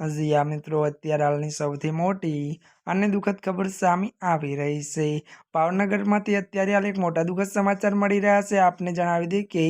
હજી આ મિત્રો અત્યારે હાલની સૌથી મોટી અને દુઃખદ ખબર સામે આવી રહી છે. ભાવનગરમાંથી અત્યારે હાલ એક મોટા દુઃખદ સમાચાર મળી રહ્યા છે. આપને જણાવી દઈએ કે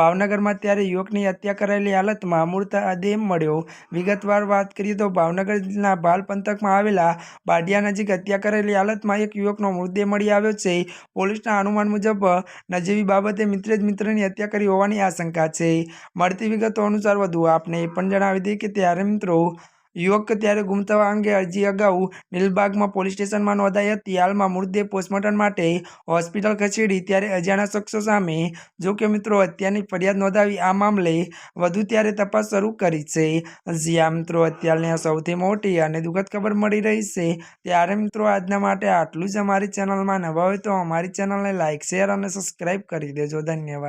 ભાવનગરમાં અત્યારે યુવકની હત્યા કરાયેલી હાલતમાં મૃતદેહ મળ્યો. વિગતવાર વાત કરીએ તો ભાવનગર જિલ્લાના પંથકમાં આવેલા બાડિયા નજીક હત્યા કરેલી હાલતમાં એક યુવકનો મૃતદેહ મળી આવ્યો છે. પોલીસના અનુમાન મુજબ નજીવી બાબતે મિત્રે જ મિત્રની હત્યા કરી હોવાની આશંકા છે. મળતી વિગતો અનુસાર વધુ આપને એ પણ જણાવી દઈએ કે ત્યારે મિત્રો યુવક ત્યારે ગુમ થવા અંગે અરજી અગાઉ નીલબાગમાં પોલીસ સ્ટેશનમાં નોંધાઈ હતી. હાલમાં મૃતદેહ પોસ્ટમોર્ટમ માટે હોસ્પિટલ ખસેડી ત્યારે અજાણ્યા શખ્સો સામે જો કે મિત્રો હત્યાની ફરિયાદ નોંધાવી આ મામલે વધુ ત્યારે તપાસ શરૂ કરી છે. જ્યાં મિત્રો, અત્યારની આ સૌથી મોટી અને દુઃખદ ખબર મળી રહી છે. ત્યારે મિત્રો આજના માટે આટલું જ અમારી ચેનલમાં નવા હોય તો અમારી ચેનલને લાઇક શેર અને સબસ્ક્રાઈબ કરી દેજો. ધન્યવાદ.